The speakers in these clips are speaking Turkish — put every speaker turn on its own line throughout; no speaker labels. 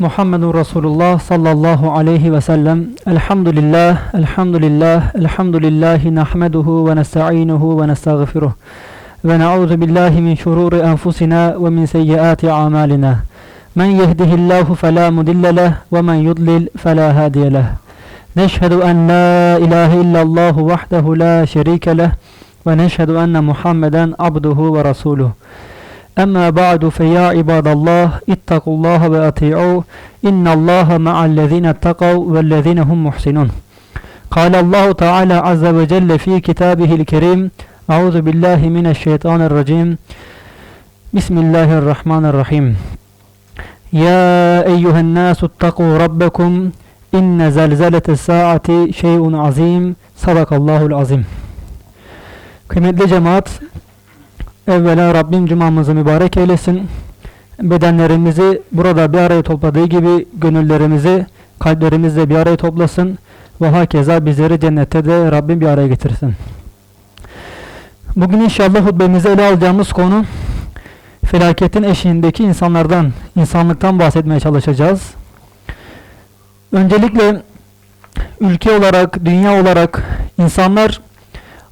Muhammedun Resulullah sallallahu aleyhi ve sellem Elhamdülillah, elhamdülillah, elhamdülillahi nahmeduhu ve nesta'inuhu ve nestağfiruh ve na'udhu billahi min şururi enfusina ve min seyyiati amalina. Men yehdihillahu fela mudille leh ve men yudlil fela hadiye leh neşhedü en la ilahe illallah vahdehu la şerike leh ve neşhedü enne Muhammeden abduhu ve rasuluh Emma ba'du fe ya ibadallah ittakullaha ve ati'u innallaha ma'allezine ettakav vellezine hum muhsinun. Kale Allahu Teala azze ve celle fi kitabihil kerim Euzu billahi mineşşeytanirracim. Bismillahirrahmanirrahim. Ya eyyühen nasu ittaku rabbakum inne zelzelete saati şeyun azim. Sadakallahul azim. Kıymetli cemaat, Evvela Rabbim cumamızı mübarek eylesin. Bedenlerimizi burada bir araya topladığı gibi gönüllerimizi, kalplerimizde bir araya toplasın. Ve hakeza bizleri cennette de Rabbim bir araya getirsin. Bugün inşallah hutbemizde ele alacağımız konu felaketin eşiğindeki insanlardan, insanlıktan bahsetmeye çalışacağız. Öncelikle ülke olarak, dünya olarak insanlar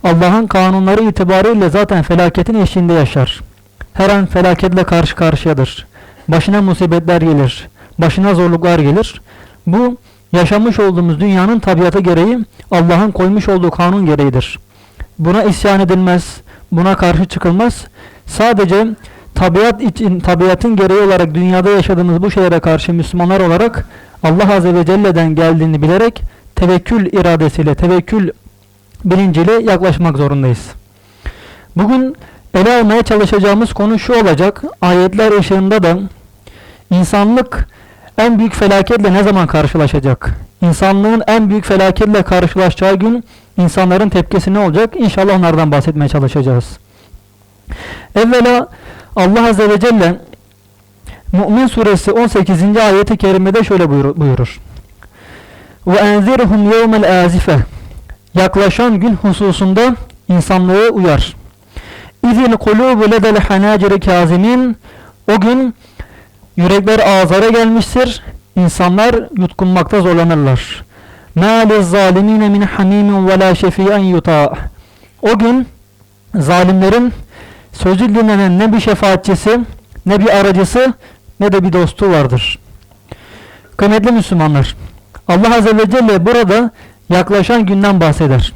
Allah'ın kanunları itibariyle zaten felaketin eşiğinde yaşar. Her an felaketle karşı karşıyadır. Başına musibetler gelir. Başına zorluklar gelir. Bu yaşamış olduğumuz dünyanın tabiatı gereği Allah'ın koymuş olduğu kanun gereğidir. Buna isyan edilmez. Buna karşı çıkılmaz. Sadece tabiat için tabiatın gereği olarak dünyada yaşadığımız bu şeylere karşı Müslümanlar olarak Allah Azze ve Celle'den geldiğini bilerek tevekkül iradesiyle, tevekkül bilinciyle yaklaşmak zorundayız. Bugün ele almaya çalışacağımız konu şu olacak. Ayetler ışığında da insanlık en büyük felaketle ne zaman karşılaşacak? İnsanlığın en büyük felaketle karşılaşacağı gün insanların tepkisi ne olacak? İnşallah onlardan bahsetmeye çalışacağız. Evvela Allah Azze ve Celle Mü'min suresi 18. ayeti kerimede şöyle buyurur. Enzirhum yevmel azife yaklaşan gün hususunda insanlığı uyar. İzil kulubu ledel hanaciri kazimin o gün yürekler ağızlara gelmiştir. İnsanlar yutkunmakta zorlanırlar. مَا لِلظَّالِم۪ينَ مِنْ حَم۪يمٍ وَلَا شَف۪يًا يُطَاعٍ O gün zalimlerin sözü dinlenen ne bir şefaatçisi, ne bir aracısı, ne de bir dostu vardır. Kıymetli Müslümanlar, Allah Azze ve Celle burada yaklaşan günden bahseder.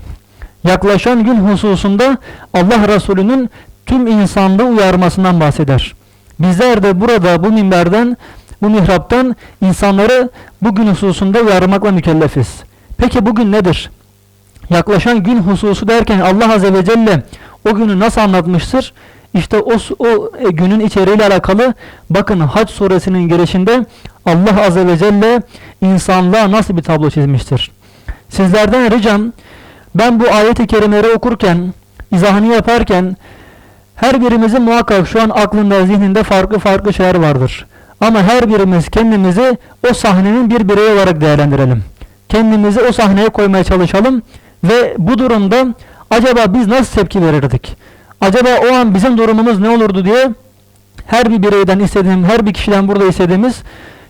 Yaklaşan gün hususunda Allah Resulü'nün tüm insanlığı uyarmasından bahseder. Bizler de burada bu minberden, bu mihraptan insanları bugün hususunda uyarmakla mükellefiz. Peki bugün nedir? Yaklaşan gün hususu derken Allah Azze ve Celle o günü nasıl anlatmıştır? İşte o, o günün içeriğiyle alakalı bakın Hac suresinin girişinde Allah Azze ve Celle insanlığa nasıl bir tablo çizmiştir. Sizlerden ricam ben bu ayet-i kerimeleri okurken, izahını yaparken her birimizin muhakkak şu an aklında, zihninde farklı farklı şeyler vardır. Ama her birimiz kendimizi o sahnenin bir birey olarak değerlendirelim. Kendimizi o sahneye koymaya çalışalım ve bu durumda acaba biz nasıl tepki verirdik? Acaba o an bizim durumumuz ne olurdu diye her bir bireyden istediğim, her bir kişiden burada istediğimiz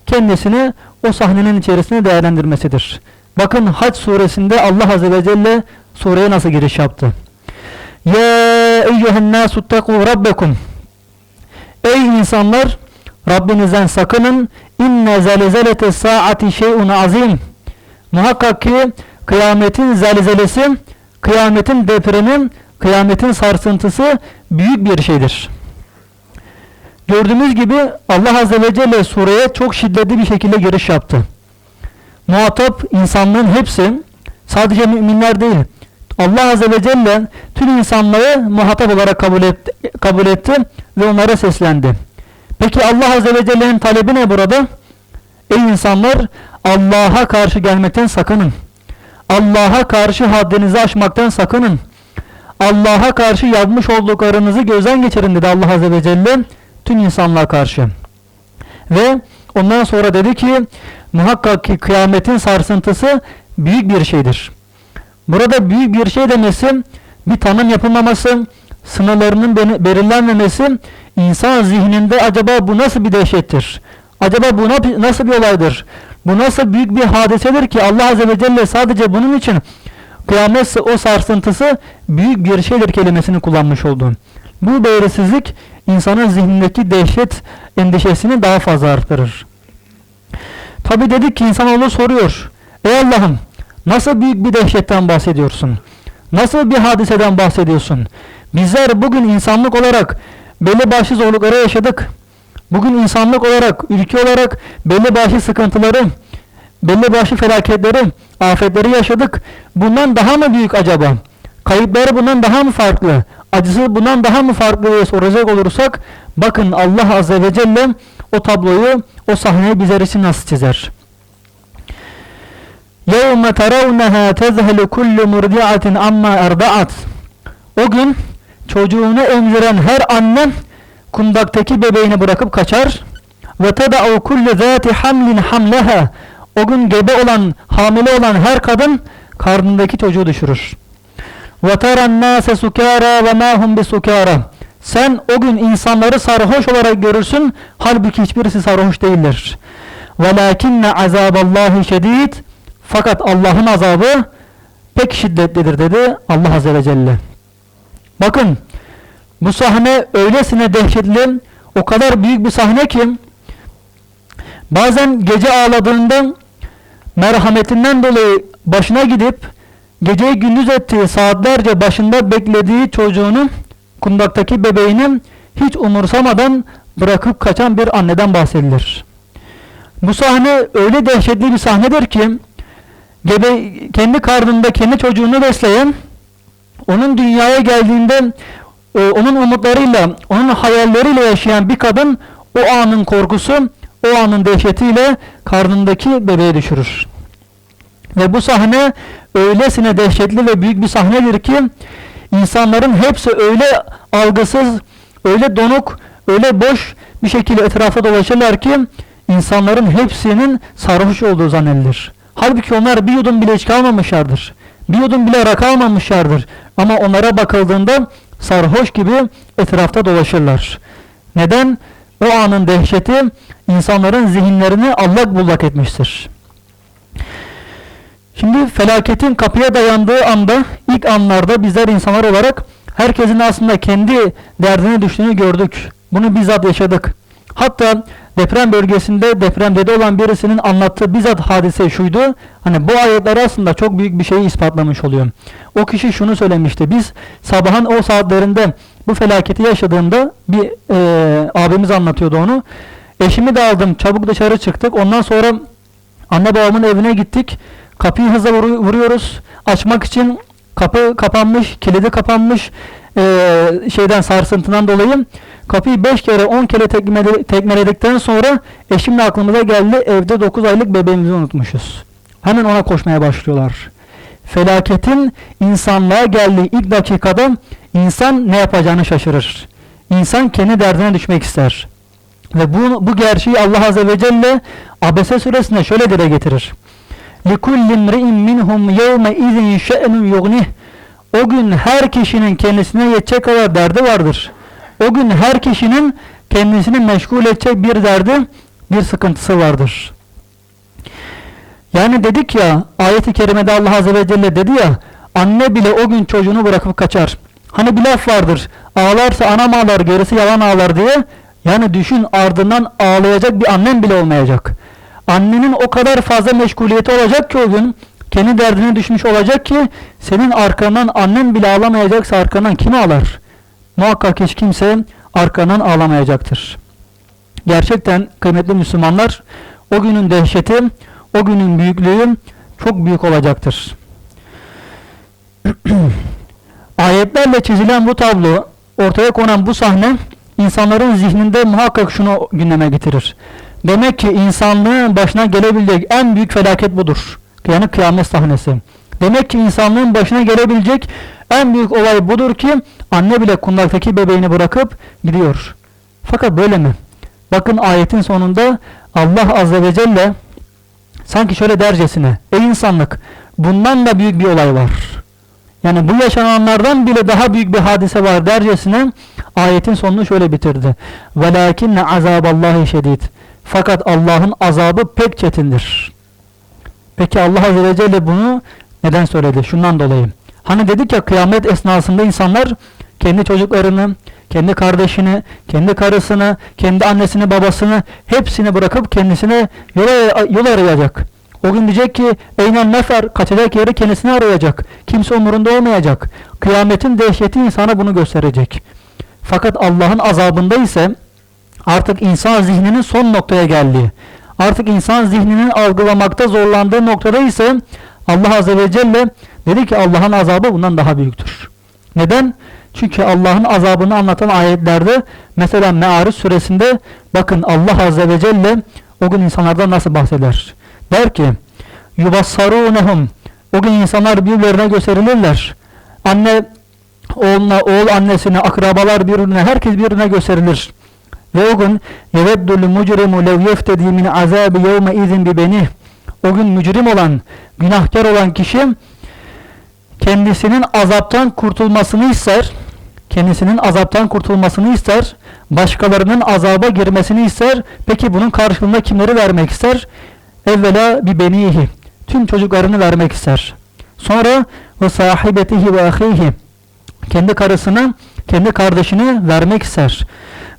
kendisini o sahnenin içerisinde değerlendirmesidir. Bakın Hac suresinde Allah Azze ve Celle sureye nasıl giriş yaptı. Ya eyyühen nâsuttaku rabbekum Ey insanlar Rabbinizden sakının inne zelzelete saati şey'un azim Muhakkak ki kıyametin zelzelesi kıyametin depremi kıyametin sarsıntısı büyük bir şeydir. Gördüğümüz gibi Allah Azze ve Celle sureye çok şiddetli bir şekilde giriş yaptı muhatap insanlığın hepsi sadece müminler değil Allah Azze ve Celle tüm insanları muhatap olarak kabul etti, kabul etti ve onlara seslendi. Peki Allah Azze ve Celle'nin talebi ne burada? Ey insanlar Allah'a karşı gelmekten sakının. Allah'a karşı haddinizi aşmaktan sakının. Allah'a karşı yapmış olduklarınızı gözden geçirin dedi Allah Azze ve Celle tüm insanlığa karşı. Ve ondan sonra dedi ki muhakkak ki kıyametin sarsıntısı büyük bir şeydir. Burada büyük bir şey demesi bir tanım yapılmaması, sınırlarının belirlenmemesi insan zihninde acaba bu nasıl bir dehşettir? Acaba bu na- nasıl bir olaydır? Bu nasıl büyük bir hadisedir ki Allah Azze ve Celle sadece bunun için kıyamet o sarsıntısı büyük bir şeydir kelimesini kullanmış oldu. Bu belirsizlik insanın zihnindeki dehşet endişesini daha fazla artırır. Tabi dedik ki insanoğlu soruyor. Ey Allah'ım nasıl büyük bir dehşetten bahsediyorsun? Nasıl bir hadiseden bahsediyorsun? Bizler bugün insanlık olarak belli başlı zorlukları yaşadık. Bugün insanlık olarak, ülke olarak belli başlı sıkıntıları, belli başlı felaketleri, afetleri yaşadık. Bundan daha mı büyük acaba? Kayıpları bundan daha mı farklı? Acısı bundan daha mı farklı diye soracak olursak bakın Allah Azze ve Celle o tabloyu, o sahneyi bizler için nasıl çizer? يَوْمَ تَرَوْنَهَا تَذْهَلُ كُلُّ مُرْدِعَةٍ amma اَرْضَعَتْ O gün çocuğunu emziren her anne kundaktaki bebeğini bırakıp kaçar. Ve teda'u kullu zati hamlin hamleha. O gün gebe olan, hamile olan her kadın karnındaki çocuğu düşürür. Nase sukara ve ma hum bisukara. Sen o gün insanları sarhoş olarak görürsün. Halbuki hiçbirisi sarhoş değildir. Velakinne azaballahi şedid. Fakat Allah'ın azabı pek şiddetlidir dedi Allah Azze ve Celle. Bakın bu sahne öylesine dehşetli, o kadar büyük bir sahne ki bazen gece ağladığında merhametinden dolayı başına gidip geceyi gündüz ettiği saatlerce başında beklediği çocuğunu kundaktaki bebeğini hiç umursamadan bırakıp kaçan bir anneden bahsedilir. Bu sahne öyle dehşetli bir sahnedir ki gebe kendi karnında kendi çocuğunu besleyen onun dünyaya geldiğinde e, onun umutlarıyla, onun hayalleriyle yaşayan bir kadın o anın korkusu, o anın dehşetiyle karnındaki bebeği düşürür. Ve bu sahne öylesine dehşetli ve büyük bir sahnedir ki insanların hepsi öyle algısız, öyle donuk, öyle boş bir şekilde etrafa dolaşırlar ki insanların hepsinin sarhoş olduğu zannedilir. Halbuki onlar bir yudum bile içki almamışlardır. Bir yudum bile rakı almamışlardır. Ama onlara bakıldığında sarhoş gibi etrafta dolaşırlar. Neden? O anın dehşeti insanların zihinlerini allak bullak etmiştir. Şimdi felaketin kapıya dayandığı anda ilk anlarda bizler insanlar olarak herkesin aslında kendi derdine düştüğünü gördük. Bunu bizzat yaşadık. Hatta deprem bölgesinde depremde olan birisinin anlattığı bizzat hadise şuydu. Hani bu ayetler aslında çok büyük bir şeyi ispatlamış oluyor. O kişi şunu söylemişti. Biz sabahın o saatlerinde bu felaketi yaşadığında bir e, abimiz anlatıyordu onu. Eşimi de aldım. Çabuk dışarı çıktık. Ondan sonra anne babamın evine gittik. Kapıyı hızla vuru- vuruyoruz. Açmak için kapı kapanmış, kilidi kapanmış e, şeyden sarsıntıdan dolayı. Kapıyı 5 kere 10 kere tekmele, tekmeledikten sonra eşimle aklımıza geldi evde 9 aylık bebeğimizi unutmuşuz. Hemen ona koşmaya başlıyorlar. Felaketin insanlığa geldiği ilk dakikada insan ne yapacağını şaşırır. İnsan kendi derdine düşmek ister. Ve bu, bu gerçeği Allah Azze ve Celle Abese suresinde şöyle dile getirir. لِكُلِّ امْرِئٍ مِّنْهُمْ يَوْمَ اِذٍ شَأْنٌ يُغْنِهِ O gün her kişinin kendisine yetecek kadar derdi vardır. O gün her kişinin kendisini meşgul edecek bir derdi, bir sıkıntısı vardır. Yani dedik ya, ayet-i kerimede Allah Azze ve Celle dedi ya, anne bile o gün çocuğunu bırakıp kaçar. Hani bir laf vardır, ağlarsa anam ağlar, gerisi yalan ağlar diye. yani düşün ardından ağlayacak bir annem bile olmayacak. Annenin o kadar fazla meşguliyeti olacak ki o gün, kendi derdine düşmüş olacak ki, senin arkandan annen bile ağlamayacaksa arkandan kim ağlar? Muhakkak hiç kimse arkandan ağlamayacaktır. Gerçekten kıymetli Müslümanlar, o günün dehşeti, o günün büyüklüğü çok büyük olacaktır. Ayetlerle çizilen bu tablo, ortaya konan bu sahne, insanların zihninde muhakkak şunu gündeme getirir. Demek ki insanlığın başına gelebilecek en büyük felaket budur. Yani kıyamet sahnesi. Demek ki insanlığın başına gelebilecek En büyük olay budur ki anne bile kundaktaki bebeğini bırakıp gidiyor. Fakat böyle mi? Bakın ayetin sonunda Allah Azze ve Celle sanki şöyle dercesine ey insanlık bundan da büyük bir olay var. Yani bu yaşananlardan bile daha büyük bir hadise var dercesine ayetin sonunu şöyle bitirdi. وَلَاكِنَّ عَذَابَ اللّٰهِ şedid. Fakat Allah'ın azabı pek çetindir. Peki Allah Azze ve Celle bunu neden söyledi? Şundan dolayı. Hani dedik ya kıyamet esnasında insanlar kendi çocuklarını, kendi kardeşini, kendi karısını, kendi annesini, babasını hepsini bırakıp kendisine yol, yol arayacak. O gün diyecek ki eynen nefer kaçacak yeri kendisini arayacak. Kimse umurunda olmayacak. Kıyametin dehşeti insana bunu gösterecek. Fakat Allah'ın azabında ise artık insan zihninin son noktaya geldiği, artık insan zihninin algılamakta zorlandığı noktada ise Allah Azze ve Celle dedi ki Allah'ın azabı bundan daha büyüktür. Neden? Çünkü Allah'ın azabını anlatan ayetlerde mesela Me'arif suresinde bakın Allah Azze ve Celle o gün insanlardan nasıl bahseder? Der ki yubassarunehum o gün insanlar birbirlerine gösterilirler. Anne oğluna, oğul annesine, akrabalar birbirine, herkes birbirine gösterilir. Ve o gün yeveddül mucrimu lev yeftedi min azabi yevme izin bi beni. O gün mücrim olan, günahkar olan kişi kendisinin azaptan kurtulmasını ister. Kendisinin azaptan kurtulmasını ister. Başkalarının azaba girmesini ister. Peki bunun karşılığında kimleri vermek ister? Evvela bir benihi. Tüm çocuklarını vermek ister. Sonra ve sahibetihi ve ahihi. Kendi karısını, kendi kardeşini vermek ister.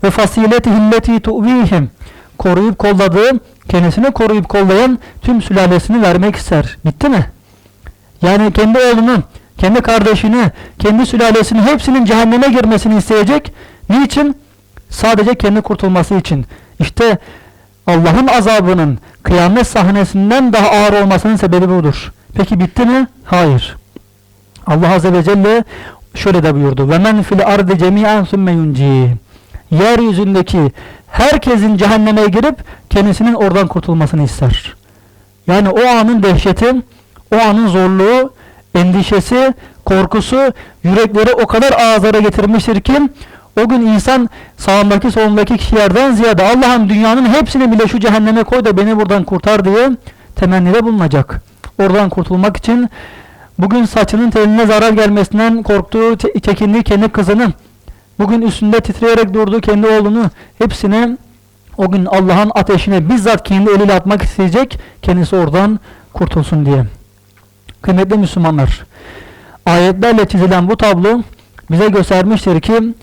Ve fasiletihi illeti tu'vihim. Koruyup kolladığı, kendisini koruyup kollayan tüm sülalesini vermek ister. Bitti mi? Yani kendi oğlunu, kendi kardeşini, kendi sülalesini hepsinin cehenneme girmesini isteyecek. Niçin? Sadece kendi kurtulması için. İşte Allah'ın azabının kıyamet sahnesinden daha ağır olmasının sebebi budur. Peki bitti mi? Hayır. Allah Azze ve Celle şöyle de buyurdu. Ve men fil ardı cemi'an sümme yunci. Yeryüzündeki herkesin cehenneme girip kendisinin oradan kurtulmasını ister. Yani o anın dehşeti, o anın zorluğu, endişesi, korkusu yürekleri o kadar ağızlara getirmiştir ki o gün insan sağındaki solundaki kişilerden ziyade Allah'ım dünyanın hepsini bile şu cehenneme koy da beni buradan kurtar diye temennide bulunacak. Oradan kurtulmak için bugün saçının teline zarar gelmesinden korktuğu, çekindiği kendi kızını, bugün üstünde titreyerek durduğu kendi oğlunu hepsini o gün Allah'ın ateşine bizzat kendi eliyle atmak isteyecek, kendisi oradan kurtulsun diye. Kıymetli Müslümanlar, ayetlerle çizilen bu tablo bize göstermiştir ki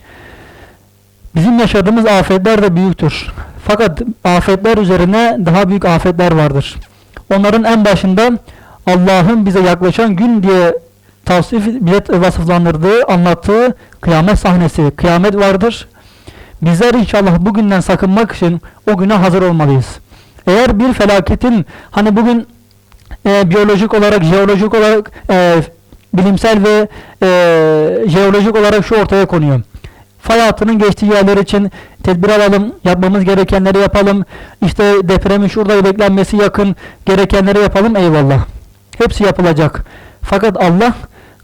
bizim yaşadığımız afetler de büyüktür. Fakat afetler üzerine daha büyük afetler vardır. Onların en başında Allah'ın bize yaklaşan gün diye tavsif bize vasıflandırdığı, anlattığı kıyamet sahnesi, kıyamet vardır. Bizler inşallah bugünden sakınmak için o güne hazır olmalıyız. Eğer bir felaketin hani bugün e, biyolojik olarak, jeolojik olarak, e, bilimsel ve e, jeolojik olarak şu ortaya konuyor. Fay hattının geçtiği yerler için tedbir alalım, yapmamız gerekenleri yapalım. İşte depremin şurada beklenmesi yakın, gerekenleri yapalım eyvallah. Hepsi yapılacak. Fakat Allah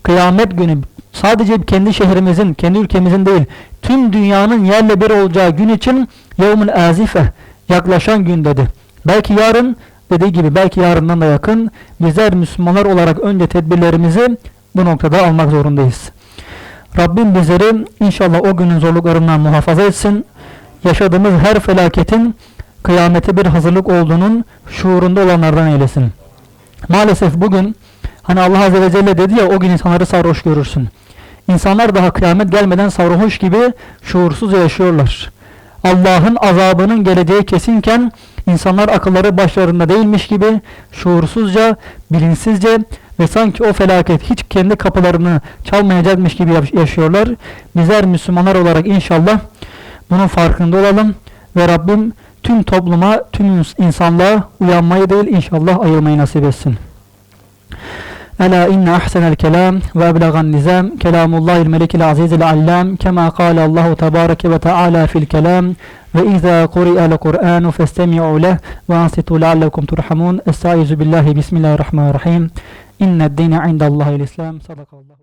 kıyamet günü sadece kendi şehrimizin, kendi ülkemizin değil, tüm dünyanın yerle bir olacağı gün için yevmül azife yaklaşan gün dedi. Belki yarın dediği gibi belki yarından da yakın bizler Müslümanlar olarak önce tedbirlerimizi bu noktada almak zorundayız. Rabbim bizleri inşallah o günün zorluklarından muhafaza etsin. Yaşadığımız her felaketin kıyamete bir hazırlık olduğunun şuurunda olanlardan eylesin. Maalesef bugün hani Allah Azze ve Celle dedi ya o gün insanları sarhoş görürsün. İnsanlar daha kıyamet gelmeden sarhoş gibi şuursuz yaşıyorlar. Allah'ın azabının geleceği kesinken insanlar akılları başlarında değilmiş gibi şuursuzca, bilinçsizce ve sanki o felaket hiç kendi kapılarını çalmayacakmış gibi yaşıyorlar. Bizler Müslümanlar olarak inşallah bunun farkında olalım ve Rabbim tüm topluma, tüm insanlığa uyanmayı değil inşallah ayılmayı nasip etsin. Ela inne ahsenel kelam ve eblegan nizam. Kelamullahil melikil azizil allam. Kema kâle Allahu tebareke ve teala fil kelam. Ve izâ kuri'el kur'anu festemi'u leh ve ansitu leallekum turhamun. Estaizu billahi bismillahirrahmanirrahim. İnned dine indallahil islam sadakallah